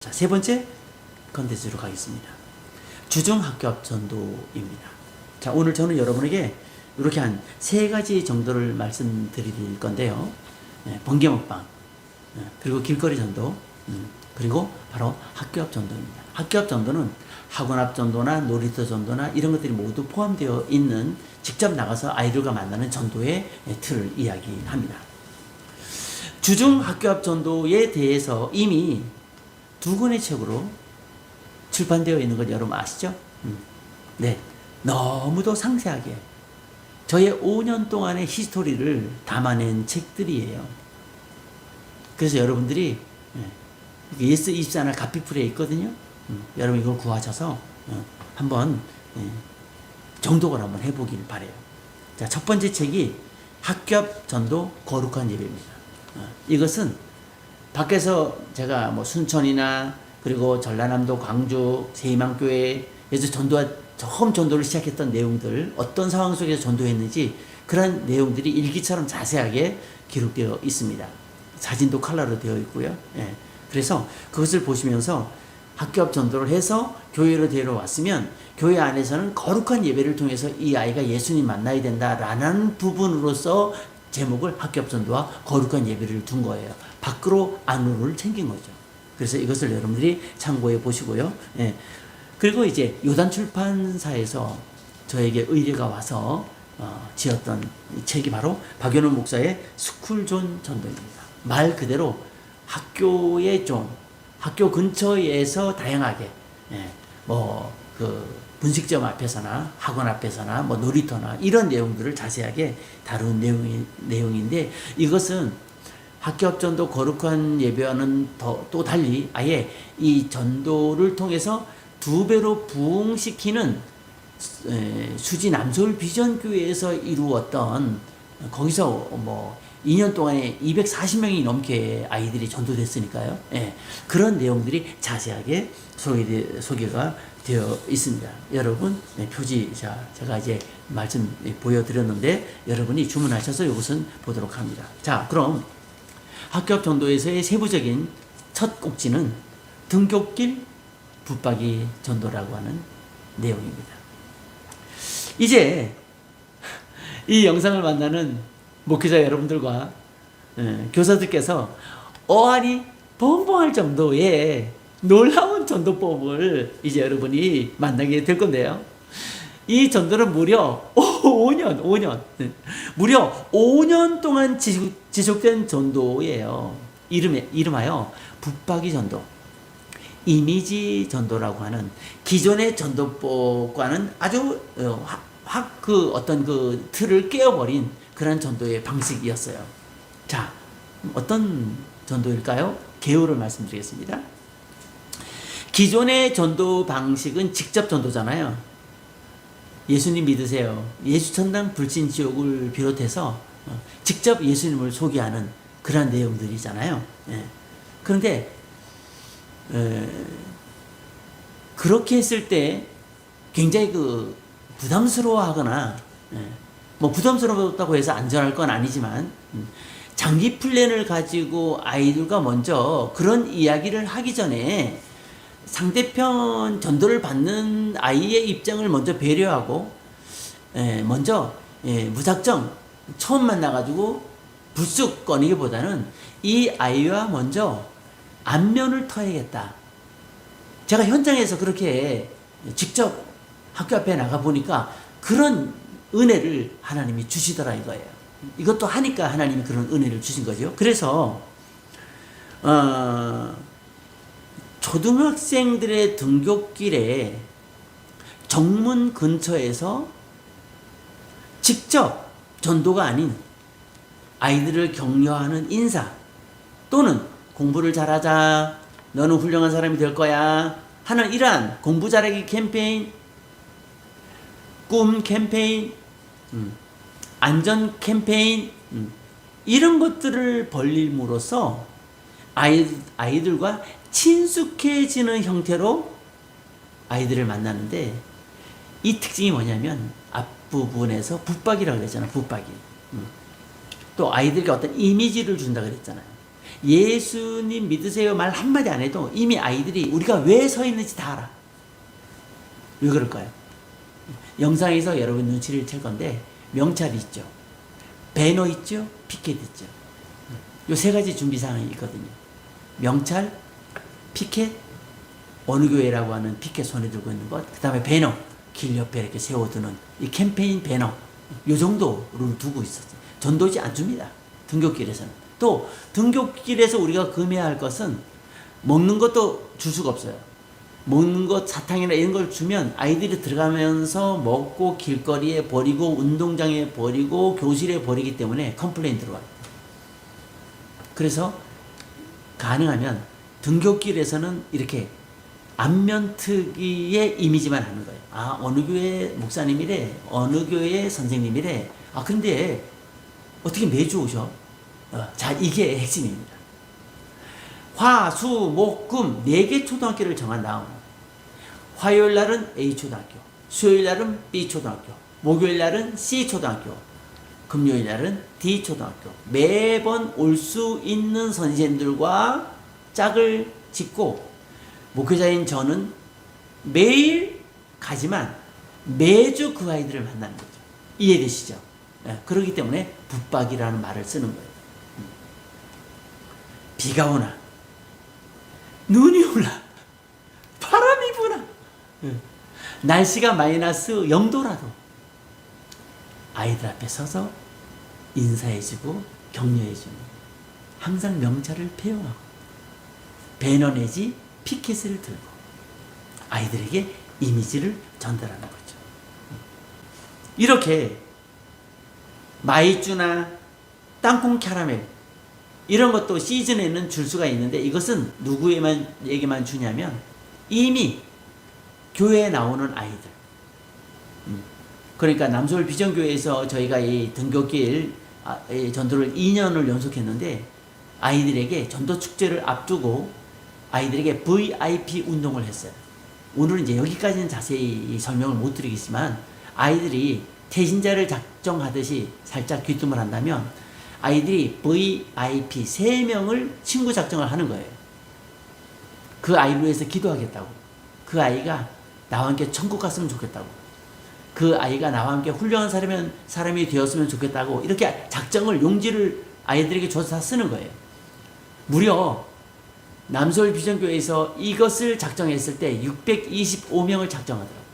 자, 세 번째 컨텐츠로 가겠습니다. 주중 학교 앞 전도입니다. 자, 오늘 저는 여러분에게 이렇게 한 세 가지 정도를 말씀드릴 건데요. 네, 번개 먹방, 네, 그리고 길거리 전도, 음, 그리고 바로 학교 앞 전도입니다. 학교 앞 전도는 학원 앞 전도나 놀이터 전도나 이런 것들이 모두 포함되어 있는 직접 나가서 아이들과 만나는 전도의 틀을 이야기합니다. 주중 학교 앞 전도에 대해서 이미 두 권의 책으로 출판되어 있는 걸 여러분 아시죠? 음. 네. 너무도 상세하게 저의 5년 동안의 히스토리를 담아낸 책들이에요. 그래서 여러분들이 예, 예스 24나 가피풀에 있거든요. 음, 여러분 이걸 구하셔서 어, 한번 예, 정독을 한번 해보길 바래요. 자, 첫 번째 책이 학교 앞 전도 거룩한 예배입니다. 어, 이것은 밖에서 제가 뭐 순천이나 그리고 전라남도 광주 세희망교회에서 전도와 처음 전도를 시작했던 내용들 어떤 상황 속에서 전도했는지 그런 내용들이 일기처럼 자세하게 기록되어 있습니다. 사진도 컬러로 되어 있고요. 예. 그래서 그것을 보시면서 학교 앞 전도를 해서 교회로 데려왔으면 교회 안에서는 거룩한 예배를 통해서 이 아이가 예수님 만나야 된다라는 부분으로서 제목을 학교 앞 전도와 거룩한 예배를 둔 거예요. 밖으로 안으로를 챙긴 거죠. 그래서 이것을 여러분들이 참고해 보시고요. 예. 그리고 이제 요단 출판사에서 저에게 의뢰가 와서 어, 지었던 이 책이 바로 박연호 목사의 스쿨존 전도입니다. 말 그대로 학교의 좀 학교 근처에서 다양하게 예, 뭐그 분식점 앞에서나 학원 앞에서나 뭐 놀이터나 이런 내용들을 자세하게 다룬 내용이, 내용인데 이것은 학교 앞 전도 거룩한 예배와는 더, 또 달리 아예 이 전도를 통해서 두 배로 부흥시키는 에, 수지 남서울 비전 교회에서 이루었던 거기서 뭐 2년 동안에 240명이 넘게 아이들이 전도됐으니까요. 예, 그런 내용들이 자세하게 소개, 소개가 되어 있습니다. 여러분, 네, 표지, 자, 제가 이제 말씀 보여드렸는데, 여러분이 주문하셔서 이것은 보도록 합니다. 자, 그럼 학교 앞 전도에서의 세부적인 첫 꼭지는 등굣길 붙박이 전도라고 하는 내용입니다. 이제 이 영상을 만나는 목회자 여러분들과 예, 교사들께서 어안이 벙벙할 정도의 놀라운 전도법을 이제 여러분이 만나게 될 건데요. 이 전도는 무려 5년, 5년, 네. 무려 5년 동안 지속, 지속 된 전도예요. 이름에, 이름하여 붙박이 전도. 이미지 전도라고 하는 기존의 전도법과는 아주 어, 확그 어떤 그 틀을 깨어버린 그런 전도의 방식이었어요. 자, 어떤 전도일까요? 개요를 말씀드리겠습니다. 기존의 전도 방식은 직접 전도잖아요. 예수님 믿으세요. 예수 천당 불신 지옥을 비롯해서 어, 직접 예수님을 소개하는 그런 내용들이잖아요. 예. 그런데 에, 그렇게 했을 때 굉장히 그 부담스러워하거나 예, 뭐 부담스럽다고 해서 안전할 건 아니지만 음, 장기 플랜을 가지고 아이들과 먼저 그런 이야기를 하기 전에 상대편 전도를 받는 아이의 입장을 먼저 배려하고 예, 먼저 예, 무작정 처음 만나가지고 불쑥 꺼내기보다는 이 아이와 먼저 안면을 터야겠다. 제가 현장에서 그렇게 직접 학교 앞에 나가 보니까 그런 은혜를 하나님이 주시더라 이거예요. 이것도 하니까 하나님이 그런 은혜를 주신 거죠. 그래서 어, 초등학생들의 등굣길에 정문 근처에서 직접 전도가 아닌 아이들을 격려하는 인사 또는 공부를 잘하자 너는 훌륭한 사람이 될 거야 하는 이러한 공부 잘하기 캠페인 꿈 캠페인 음, 안전 캠페인 음, 이런 것들을 벌림으로써 아이, 아이들과 친숙해지는 형태로 아이들을 만나는데 이 특징이 뭐냐면 앞부분에서 붙박이라고 그랬잖아 붙박이 음. 또 아이들에게 어떤 이미지를 준다 그랬잖아요 예수님 믿으세요 말 한마디 안 해도 이미 아이들이 우리가 왜 서 있는지 다 알아. 왜 그럴까요? 영상에서 여러분 눈치를 챌 건데 명찰 있죠. 배너 있죠. 피켓 있죠. 요 세 가지 준비 사항이 있거든요. 명찰, 피켓, 어느 교회라고 하는 피켓 손에 들고 있는 것, 그 다음에 배너, 길 옆에 이렇게 세워두는 이 캠페인 배너, 요 정도를 두고 있었어요. 전도지 안 줍니다. 등교길에서는. 또, 등교길에서 우리가 금해야 할 것은 먹는 것도 줄 수가 없어요. 먹는 것, 사탕이나 이런 걸 주면 아이들이 들어가면서 먹고 길거리에 버리고 운동장에 버리고 교실에 버리기 때문에 컴플레인 들어와요. 그래서 가능하면 등교길에서는 이렇게 안면특기의 이미지만 하는 거예요. 아, 어느 교회 목사님이래, 어느 교회 선생님이래. 아, 근데 어떻게 매주 오셔? 어, 자, 이게 핵심입니다. 화, 수, 목, 금, 네 개 초등학교를 정한 다음, 화요일 날은 A 초등학교, 수요일 날은 B 초등학교, 목요일 날은 C 초등학교, 금요일 날은 D 초등학교. 매번 올 수 있는 선생님들과 짝을 짓고, 목회자인 저는 매일 가지만 매주 그 아이들을 만나는 거죠. 이해되시죠? 예, 그렇기 때문에 붙박이라는 말을 쓰는 거예요. 음. 비가 오나, 눈이 오나, 바람이 부나, 예, 날씨가 마이너스 0도라도 아이들 앞에 서서 인사해주고 격려해주는 항상 명찰을 배워하고 배너 내지 피켓을 들고 아이들에게 이미지를 전달하는 거죠. 이렇게 마이쮸나 땅콩 캐러멜 이런 것도 시즌에는 줄 수가 있는데 이것은 누구에만 에게만 주냐면 이미 교회에 나오는 아이들. 음. 그러니까 남서울 비전교회에서 저희가 이 등교길 아, 이 전도를 2년을 연속했는데 아이들에게 전도 축제를 앞두고 아이들에게 VIP 운동을 했어요. 오늘은 이제 여기까지는 자세히 설명을 못 드리겠지만 아이들이 태신자를 작정하듯이 살짝 귀뜸을 한다면 아이들이 VIP 3명을 친구 작정을 하는 거예요. 그 아이를 위해서 기도하겠다고. 그 아이가 나와 함께 천국 갔으면 좋겠다고. 그 아이가 나와 함께 훌륭한 사람이, 사람이 되었으면 좋겠다고. 이렇게 작정을, 용지를 아이들에게 줘서 다 쓰는 거예요. 무려 남서울 비전교회에서 이것을 작정했을 때 625명을 작정하더라고요.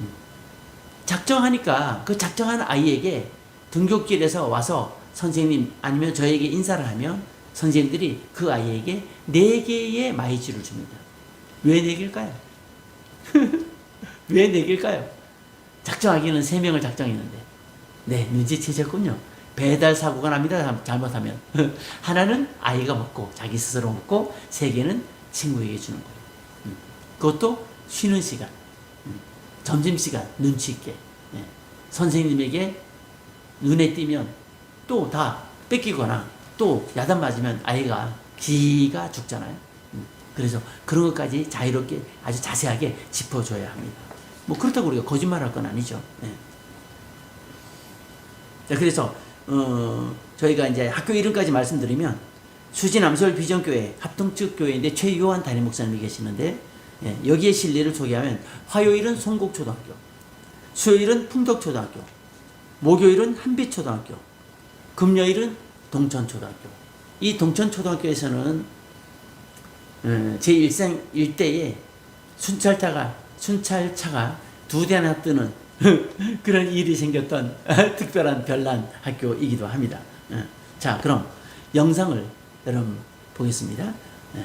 음. 작정하니까 그 작정한 아이에게 등교길에서 와서 선생님 아니면 저에게 인사를 하면 선생님들이 그 아이에게 네 개의 마이쮸를 줍니다. 왜네 개일까요? 왜네 개일까요? 작정하기는 세 명을 작정했는데, 네 눈치채셨군요. 배달 사고가 납니다. 잘못- 잘못하면 하나는 아이가 먹고 자기 스스로 먹고 세 개는 친구에게 주는 거예요. 음. 그것도 쉬는 시간, 음. 점심 시간 눈치 있게 예. 선생님에게 눈에 띄면 또 다 뺏기거나 또 야단 맞으면 아이가 기가 죽잖아요. 음. 그래서 그런 것까지 자유롭게 아주 자세하게 짚어줘야 합니다. 뭐 그렇다고 우리가 거짓말할 건 아니죠. 예. 자, 그래서 어, 저희가 이제 학교 이름까지 말씀드리면 수진 남서울 비전교회 합동측 교회인데 최유한 담임 목사님이 계시는데 예, 여기에 실리를 소개하면 화요일은 송곡초등학교, 수요일은 풍덕초등학교, 목요일은 한빛초등학교, 금요일은 동천초등학교. 이 동천초등학교에서는 어, 제 일생 일대에 순찰차가 순찰차가 두 대나 뜨는 그런 일이 생겼던 특별한 별난 학교이기도 합니다. 어, 자, 그럼 영상을 여러분 보겠습니다. 어,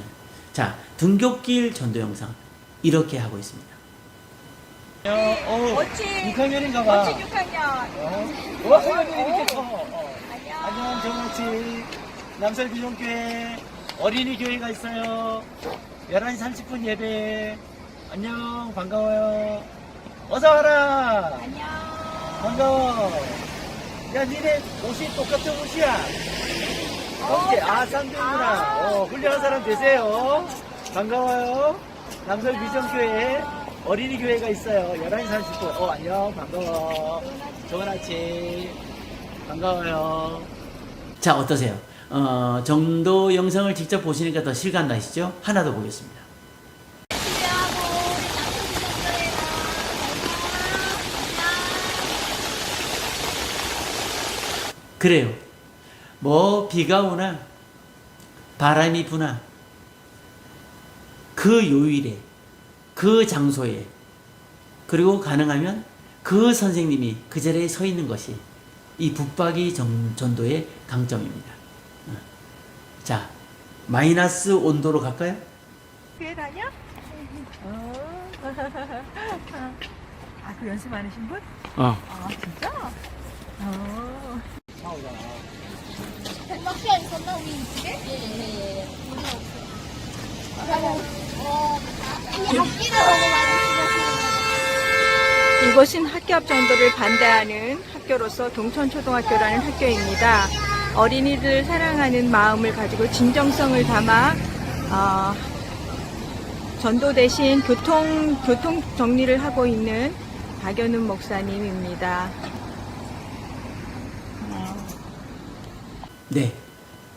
자, 등굣길 전도 영상 이렇게 하고 있습니다. 어, 멋진 6학년인가 멋진 6학년. 어, 와, 학년이 이렇게 커. 어. 안녕. 안녕, 정우치. 남설비전교회 어린이 교회가 있어요. 11시 30분 예배. 안녕, 반가워요. 어서 와라. 안녕. 반가워. 야, 니네 옷이 똑같은 옷이야. 어제 아, 쌍둥이구나. 어, 훌륭한 사람 되세요. 반가워요. 남설 비전교회 어린이 교회가 있어요. 11시 30분. 어, 안녕. 반가워. 좋은 아침. 반가워요. 자, 어떠세요? 어, 정도 영상을 직접 보시니까 더 실감 나시죠? 하나 더 보겠습니다. 그래요. 뭐 비가 오나 바람이 부나 그 요일에 그 장소에 그리고 가능하면 그 선생님이 그 자리에 서 있는 것이 이 붙박이 정- 전도의 강점입니다. 어. 자, 마이너스 온도로 갈까요? 교회 다녀? 어. 아, 그 연습 많으신 분? 어. 아, 진짜? 어. 백박씨가 있었나 우리 집에? 예예예. 우리가 없어요. 그리고 어, 이 학기를 너무 많이 쓰셨어요. 이곳은 학교 앞 정도를 반대하는 학교로서 동천초등학교라는 학교입니다. 어린이들 사랑하는 마음을 가지고 진정성을 담아 어, 전도 대신 교통 교통 정리를 하고 있는 박연훈 목사님입니다. 네.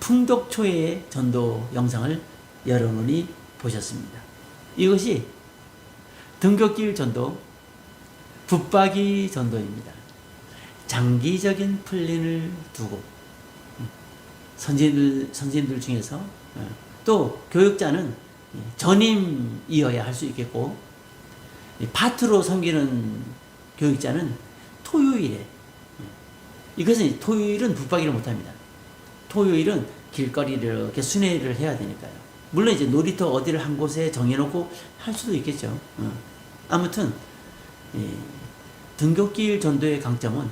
풍덕초의 전도 영상을 여러분이 보셨습니다. 이것이 등굣길 전도, 붙박이 전도입니다. 장기적인 플랜을 두고 음, 선진들, 선진들 중에서 어, 또 교육자는 전임이어야 할 수 있겠고 이 파트로 섬기는 교육자는 토요일에 음, 이것은 토요일은 붙박이를 못합니다. 토요일은 길거리를 이렇게 순회를 해야 되니까요. 물론 이제 놀이터 어디를 한 곳에 정해놓고 할 수도 있겠죠. 어. 아무튼 예, 등굣길 전도의 강점은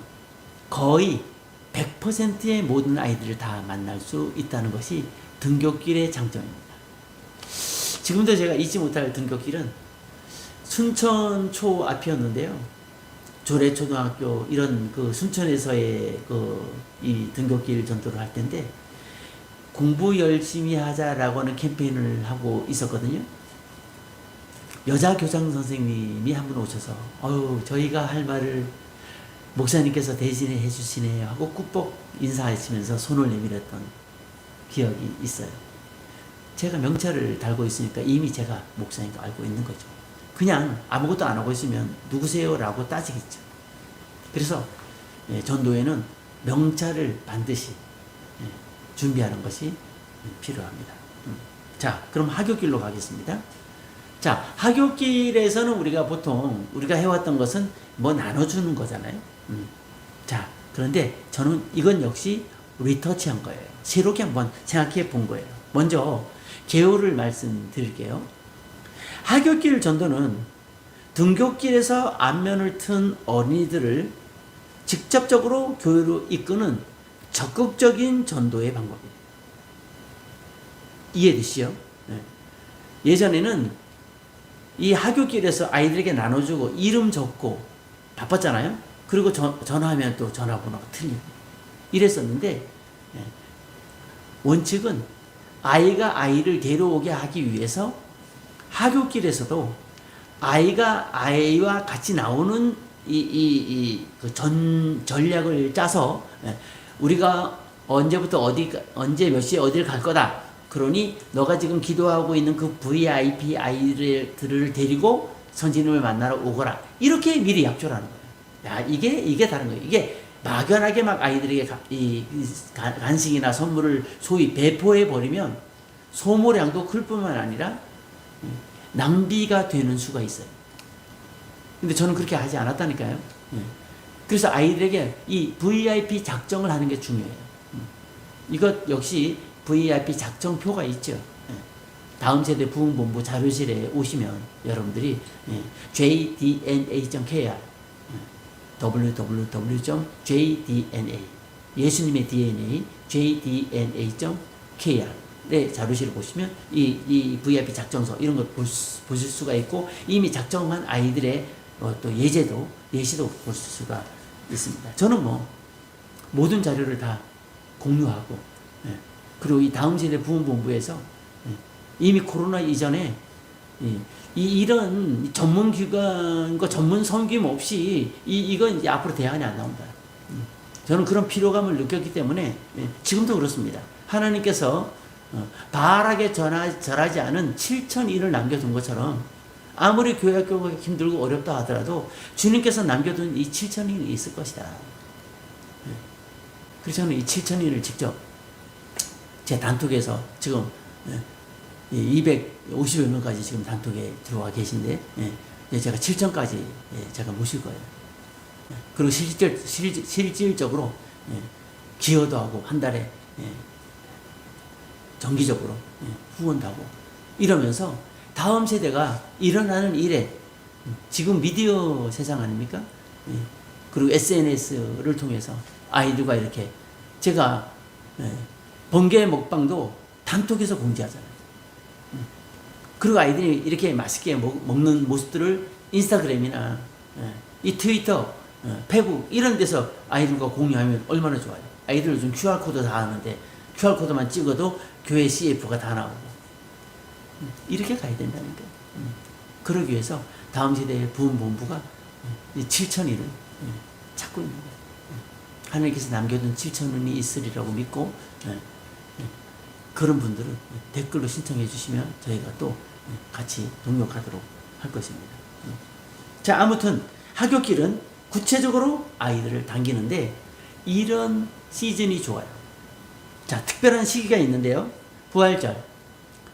거의 100%의 모든 아이들을 다 만날 수 있다는 것이 등굣길의 장점입니다. 지금도 제가 잊지 못할 등굣길은 순천초 앞이었는데요. 조례초등학교 이런 그 순천에서의 그 이 등굣길 전도를 할 텐데 공부 열심히 하자라고 하는 캠페인을 하고 있었거든요. 여자 교장 선생님이 한 분 오셔서 어유 저희가 할 말을 목사님께서 대신해 해주시네요 하고 꾹뻑 인사하시면서 손을 내밀었던 기억이 있어요. 제가 명찰을 달고 있으니까 이미 제가 목사인 거 알고 있는 거죠. 그냥 아무것도 안 하고 있으면 누구세요? 라고 따지겠죠. 그래서 예, 전도에는 명찰을 반드시 예, 준비하는 것이 필요합니다. 음. 자, 그럼 하교길로 가겠습니다. 자, 하교길에서는 우리가 보통 우리가 해왔던 것은 뭐 나눠주는 거잖아요. 음. 자, 그런데 저는 이건 역시 리터치한 거예요. 새롭게 한번 생각해 본 거예요. 먼저 개요를 말씀드릴게요. 하교길 전도는 등교길에서 안면을 튼 어린이들을 직접적으로 교회로 이끄는 적극적인 전도의 방법이에요. 이해되시죠? 네. 예전에는 이 하교길에서 아이들에게 나눠주고 이름 적고 바빴잖아요. 그리고 전, 전화하면 또 전화번호가 틀리고 이랬었는데 예. 원칙은 아이가 아이를 데려오게 하기 위해서 하교길에서도 아이가 아이와 같이 나오는 이 이이전 전략을 짜서 예, 우리가 언제부터 어디 언제 몇 시에 어디를 갈 거다. 그러니 너가 지금 기도하고 있는 그 VIP 아이들을 데리고 선지님을 만나러 오거라. 이렇게 미리 약조를 하는 거예요. 야, 이게 이게 다른 거예요. 이게 막연하게 막 아이들에게 가- 이, 간식이나 선물을 소위 배포해 버리면 소모량도 클 뿐만 아니라 음, 낭비가 되는 수가 있어요. 근데 저는 그렇게 하지 않았다니까요. 예. 그래서 아이들에게 이 VIP 작정을 하는 게 중요해요. 음. 이것 역시 VIP 작정표가 있죠. 예. 다음 세대 부흥본부 자료실에 오시면 여러분들이 예, jdna.kr www.jdna 예수님의 DNA jdna.kr 네, 자료실을 보시면 이, 이 VIP 작정서 이런 걸 보실 수가 있고 이미 작정한 아이들의 어, 또 예제도 예시도 볼 수가 있습니다. 저는 뭐 모든 자료를 다 공유하고 예, 그리고 이 다음 세대 부흥본부에서 예, 이미 코로나 이전에 이, 이 이런 전문 기관과 전문 섬김 없이 이 이건 앞으로 대안이 안 나온다. 음. 저는 그런 피로감을 느꼈기 때문에 예, 지금도 그렇습니다. 하나님께서 어, 전하, 절하지 않은 7천 일을 남겨둔 것처럼 아무리 교회 학교가 힘들고 어렵다 하더라도 주님께서 남겨둔 이 7천 일이 있을 것이다. 예. 그래서 저는 이 7천 일을 직접 제 단톡에서 지금 예, 250여 명까지 지금 단톡에 들어와 계신데 예, 예, 제가 7천까지 예, 제가 모실 거예요. 예, 그리고 실질, 실, 실질적으로 예, 기여도 하고 한 달에 예, 정기적으로 예, 후원도 하고 이러면서 다음 세대가 일어나는 일에 음, 지금 미디어 세상 아닙니까? 예, 그리고 SNS를 통해서 아이들과 이렇게 제가 예, 번개 먹방도 단톡에서 공지하잖아요. 음, 그리고 아이들이 이렇게 맛있게 먹, 먹는 모습들을 인스타그램이나 예, 이 트위터, 어, 페북 이런 데서 아이들과 공유하면 얼마나 좋아요. 아이들 요즘 QR 코드 다 하는데 QR 코드만 찍어도 교회 CF가 다 나오고 음, 이렇게 가야 된다는 거예요. 음, 그러기 위해서 다음 세대의 부흥본부가 음, 이 7천일을 음, 찾고 있는 거예요. 음, 하나님께서 남겨둔 7천원이 있으리라고 믿고 예, 예, 그런 분들은 댓글로 신청해 주시면 저희가 또 예, 같이 동력하도록 할 것입니다. 음. 자, 아무튼 학교길은 구체적으로 아이들을 당기는데 이런 시즌이 좋아요. 자, 특별한 시기가 있는데요. 부활절,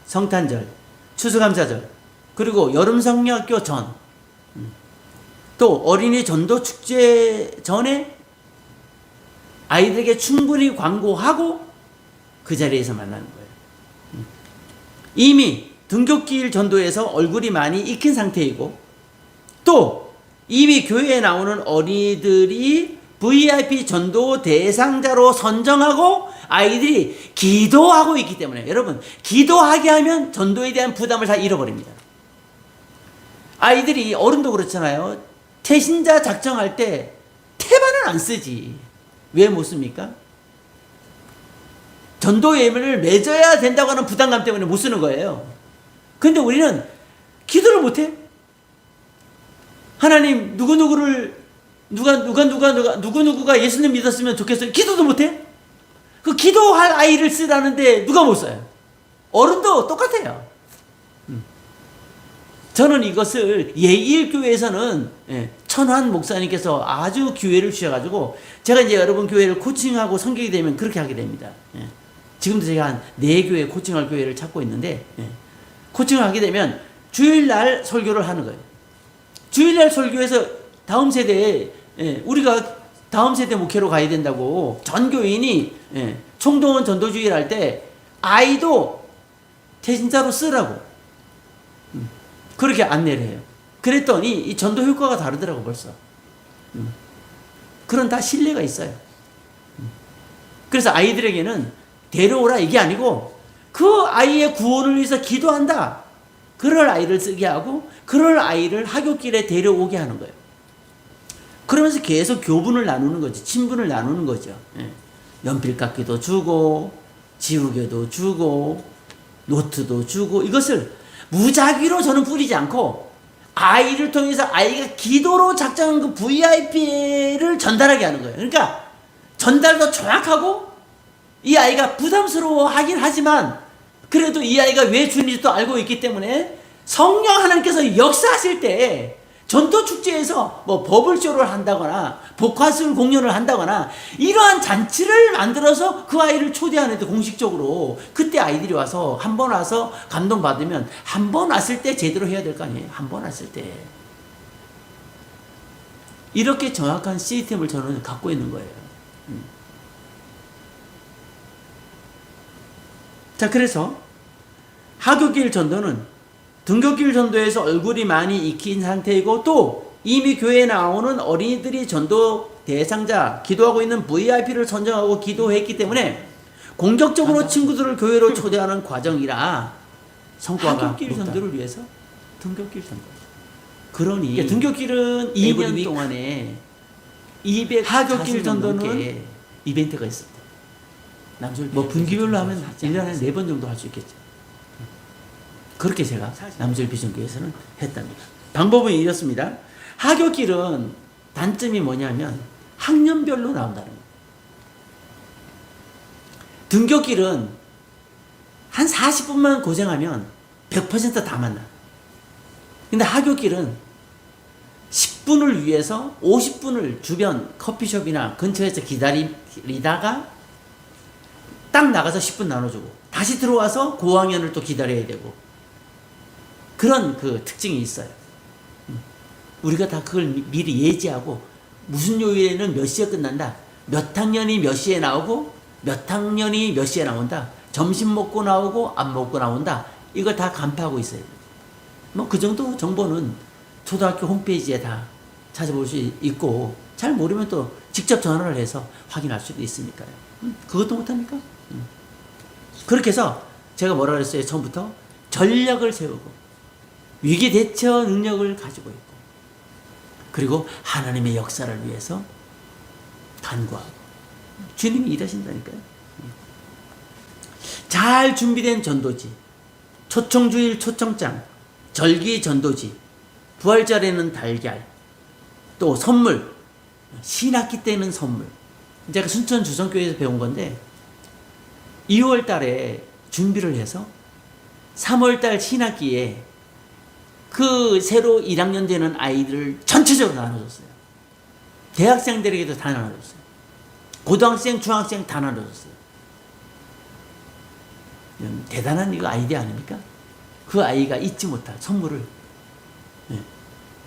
성탄절, 추수감사절, 그리고 여름 성령학교 전, 음. 또 어린이 전도 축제 전에 아이들에게 충분히 광고하고 그 자리에서 만나는 거예요. 음. 이미 등교길 전도에서 얼굴이 많이 익힌 상태이고 또 이미 교회에 나오는 어린이들이 VIP 전도 대상자로 선정하고 아이들이 기도하고 있기 때문에 여러분 기도하게 하면 전도에 대한 부담을 다 잃어버립니다. 아이들이 어른도 그렇잖아요. 태신자 작정할 때 태반은 안 쓰지. 왜 못 씁니까? 전도 예물을 맺어야 된다고 하는 부담감 때문에 못 쓰는 거예요. 근데 우리는 기도를 못 해. 하나님 누구 누구를 누가 누가 누가 누가 누구 누구가 예수님 믿었으면 좋겠어요. 기도도 못 해. 그 기도할 아이를 쓰라는데 누가 못 써요. 어른도 똑같아요. 음. 저는 이것을 예일교회에서는 예, 천환 목사님께서 아주 기회를 주셔가지고 제가 이제 여러분 교회를 코칭하고 성격이 되면 그렇게 하게 됩니다. 예. 지금도 제가 한 네 교회 코칭할 교회를 찾고 있는데 예. 코칭을 하게 되면 주일날 설교를 하는 거예요. 주일날 설교에서 다음 세대에 예, 우리가 다음 세대 목회로 가야 된다고 전 교인이 예, 총동원 전도주의를 할 때 아이도 대신자로 쓰라고 음, 그렇게 안내를 해요. 그랬더니 이 전도 효과가 다르더라고 벌써. 음, 그런 다 신뢰가 있어요. 음, 그래서 아이들에게는 데려오라 이게 아니고 그 아이의 구원을 위해서 기도한다. 그럴 아이를 쓰게 하고 그럴 아이를 학교길에 데려오게 하는 거예요. 그러면서 계속 교분을 나누는 거지. 친분을 나누는 거죠. 예. 연필 깎기도 주고 지우개도 주고 노트도 주고 이것을 무작위로 저는 뿌리지 않고 아이를 통해서 아이가 기도로 작정한 그 VIP를 전달하게 하는 거예요. 그러니까 전달도 정확하고 이 아이가 부담스러워 하긴 하지만 그래도 이 아이가 왜 주인지도 알고 있기 때문에 성령 하나님께서 역사하실 때 전도 축제에서 뭐 버블쇼를 한다거나 복화술 공연을 한다거나 이러한 잔치를 만들어서 그 아이를 초대하는데 공식적으로 그때 아이들이 와서 한 번 와서 감동 받으면 한 번 왔을 때 제대로 해야 될 거 아니에요. 한 번 왔을 때 이렇게 정확한 시스템을 저는 갖고 있는 거예요. 음. 자, 그래서 하교길 전도는 등교길 전도에서 얼굴이 많이 익힌 상태이고 또 이미 교회에 나오는 어린이들이 전도 대상자, 기도하고 있는 VIP를 선정하고 기도했기 때문에 공적적으로 친구들을 교회로 초대하는 과정이라 성과가 하교길 전도를 위해서 등교길 전도. 그러니 그러니까 등교길은 2년 동안에 200 하교길 전도는 이벤트가 있었다. 뭐 분기별로 하면 1년에 4번 정도 할 수 있겠죠. 그렇게 제가 남절 비전교회에서는 했답니다. 방법은 이렇습니다. 하교길은 단점이 뭐냐면 학년별로 나온다는 거예요. 등교길은 한 40분만 고생하면 100%다 만나. 근데 하교길은 10분을 위해서 50분을 주변 커피숍이나 근처에서 기다리다가 딱 나가서 10분 나눠주고 다시 들어와서 고학년을 또 기다려야 되고 그런 그 특징이 있어요. 음. 우리가 다 그걸 미- 미리 예지하고 무슨 요일에는 몇 시에 끝난다. 몇 학년이 몇 시에 나오고 몇 학년이 몇 시에 나온다. 점심 먹고 나오고 안 먹고 나온다. 이걸 다 간파하고 있어요. 뭐 그 정도 정보는 초등학교 홈페이지에 다 찾아볼 수 있고 잘 모르면 또 직접 전화를 해서 확인할 수도 있으니까요. 음, 그것도 못합니까? 음. 그렇게 해서 제가 뭐라 그랬어요? 처음부터 전략을 세우고 위기 대처 능력을 가지고 있고 그리고 하나님의 역사를 위해서 간구하고 주님이 일하신다니까요. 음. 잘 준비된 전도지, 초청주일 초청장, 절기 전도지, 부활절에는 달걀, 또 선물, 신학기 때는 선물. 제가 순천 주성교회에서 배운 건데 2월 달에 준비를 해서 3월 달 신학기에 그 새로 1학년 되는 아이들을 전체적으로 나눠줬어요. 대학생들에게도 다 나눠줬어요. 고등학생, 중학생 다 나눠줬어요. 대단한 이거 아이디어 아닙니까? 그 아이가 잊지 못할 선물을 예.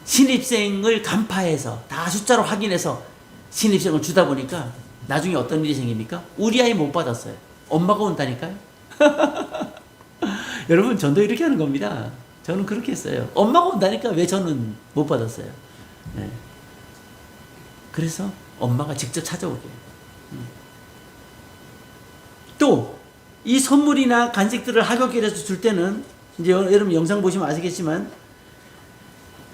신입생을 간파해서 다 숫자로 확인해서 신입생을 주다 보니까 나중에 어떤 일이 생깁니까? 우리 아이 못 받았어요. 엄마가 온다니까요. 여러분 전도 이렇게 하는 겁니다. 저는 그렇게 했어요. 엄마가 온다니까 왜 저는 못 받았어요. 예. 그래서 엄마가 직접 찾아오게. 또이 선물이나 간식들을 학교길에서 줄 때는 이제 여- 여러분 영상 보시면 아시겠지만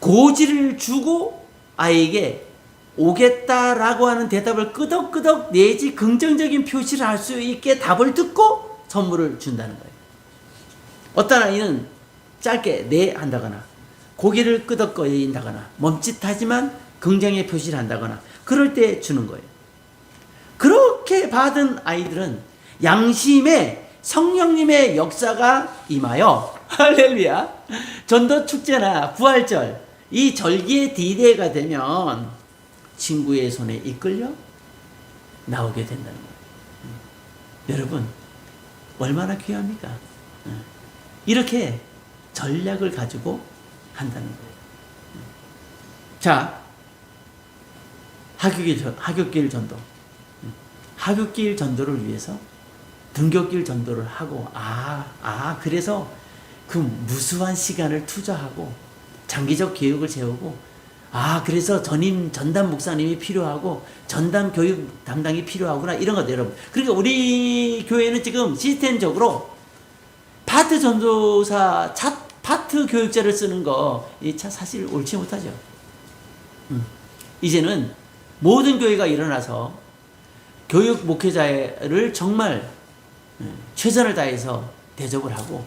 고지를 주고 아이에게 오겠다라고 하는 대답을 끄덕끄덕 내지 긍정적인 표시를 할 수 있게 답을 듣고 선물을 준다는 거예요. 어떤 아이는 짧게 네 한다거나 고개를 끄덕거린다거나 멈칫하지만 긍정의 표시를 한다거나 그럴 때 주는 거예요. 그렇게 받은 아이들은 양심에 성령님의 역사가 임하여 할렐루야 전도 축제나 부활절 이 절기의 디데이가 되면 친구의 손에 이끌려 나오게 된다는 거예요. 음. 여러분 얼마나 귀합니까? 음. 이렇게 전략을 가지고 한다는 거예요. 음. 자, 하교길, 전도. 음. 하교길 전도를 위해서 등교길 전도를 하고, 아, 아, 그래서 그 무수한 시간을 투자하고, 장기적 계획을 세우고, 아, 그래서 전임, 전담 목사님이 필요하고, 전담 교육 담당이 필요하구나, 이런 것 여러분. 그러니까 우리 교회는 지금 시스템적으로 파트 전도사, 차, 파트 교육자를 쓰는 거, 이 차 사실 옳지 못하죠. 음. 이제는 모든 교회가 일어나서 교육 목회자를 정말 예, 최선을 다해서 대접을 하고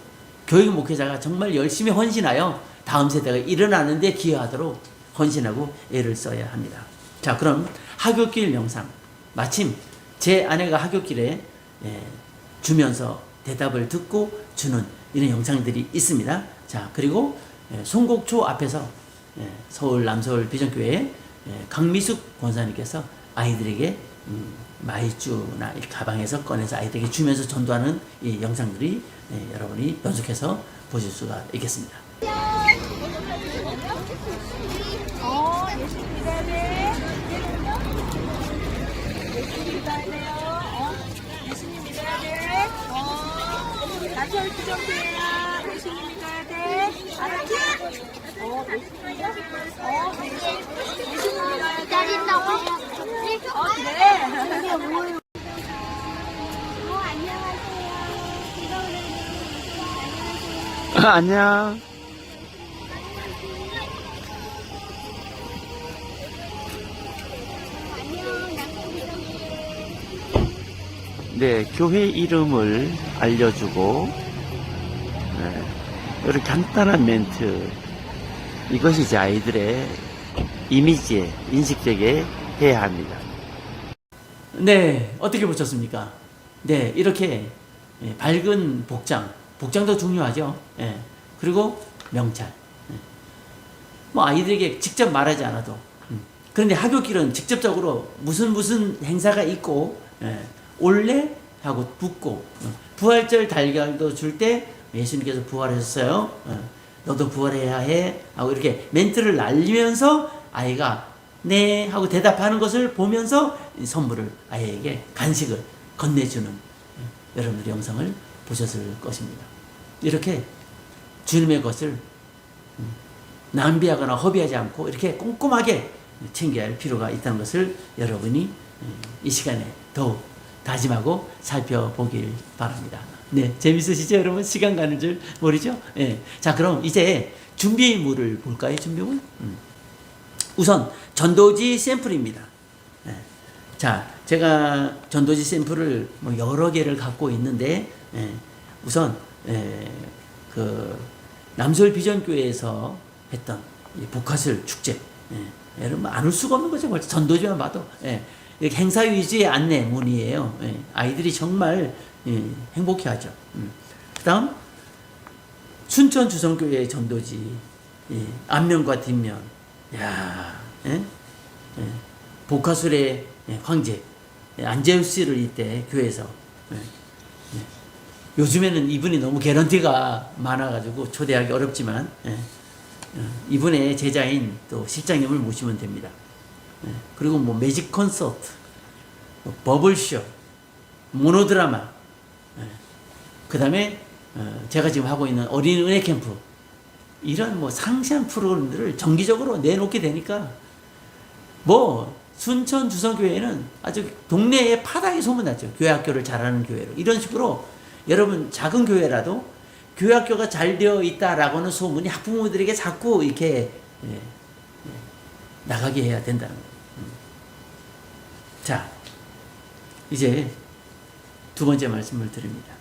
교육 목회자가 정말 열심히 헌신하여 다음 세대가 일어나는데 기여하도록 헌신하고 애를 써야 합니다. 자, 그럼 하교길 영상. 마침 제 아내가 하교길에 예, 주면서 대답을 듣고 주는 이런 영상들이 있습니다. 자, 그리고 예, 송곡초 앞에서 예, 서울 남서울 비전교회 예, 강미숙 권사님께서 아이들에게 음, 마이쮸나 이 가방에서 꺼내서 아이들에게 주면서 전도하는 이 영상들이 예, 여러분이 연속해서 보실 수가 있겠습니다. 어, 예수님 믿어야 돼. 예수님 어. 어? 어, 안녕하세요. 안녕하세요. 안녕. 안녕. 네, 교회 이름을 알려주고, 네, 이렇게 간단한 멘트. 이것이 이제 아이들의 이미지에, 인식되게 해야 합니다. 네, 어떻게 보셨습니까? 네, 이렇게 예, 밝은 복장, 복장도 중요하죠. 예, 그리고 명찰. 예. 뭐 아이들에게 직접 말하지 않아도. 음. 그런데 하교길은 직접적으로 무슨 무슨 행사가 있고 예, 올래? 하고 붙고. 어, 부활절 달걀도 줄 때 예수님께서 부활하셨어요. 어, 너도 부활해야 해. 하고 이렇게 멘트를 날리면서 아이가 네 하고 대답하는 것을 보면서 이 선물을 아이에게 간식을 건네주는 예, 여러분들 영상을 보셨을 것입니다. 이렇게 주님의 것을 음, 낭비하거나 허비하지 않고 이렇게 꼼꼼하게 챙겨야 할 필요가 있다는 것을 여러분이 예, 이 시간에 더욱 다짐하고 살펴보길 바랍니다. 네, 재밌으시죠, 여러분? 시간 가는 줄 모르죠? 예. 자, 그럼 이제 준비물을 볼까요, 준비물? 음. 우선 전도지 샘플입니다. 예. 자, 제가 전도지 샘플을 뭐 여러 개를 갖고 있는데 예. 우선 예, 그 남서울 비전교회에서 했던 이 복화술 축제. 예. 여러분 안울 수가 없는 거죠. 전도지만 봐도. 예. 행사 위주의 안내문이에요. 예. 아이들이 정말 예, 행복해하죠. 음. 그다음 순천 주성교회 전도지 예. 앞면과 뒷면. 야, 예? 예. 복화술의 예, 황제 예, 안재우스를 이때 교회에서 예. 예. 요즘에는 이분이 너무 개런티가 많아가지고 초대하기 어렵지만 예. 어, 이분의 제자인 또 실장님을 모시면 됩니다. 예. 그리고 뭐 매직 콘서트, 뭐 버블쇼, 모노드라마, 그 다음에 어, 제가 지금 하고 있는 어린 은혜 캠프 이런 뭐 상세한 프로그램들을 정기적으로 내놓게 되니까 뭐 순천 주성교회는 아주 동네에 파다하게 소문났죠. 교회 학교를 잘하는 교회로 이런 식으로 여러분 작은 교회라도 교회 학교가 잘 되어 있다라고는 소문이 학부모들에게 자꾸 이렇게 예, 예, 나가게 해야 된다는 거예요. 음. 자, 이제 두 번째 말씀을 드립니다.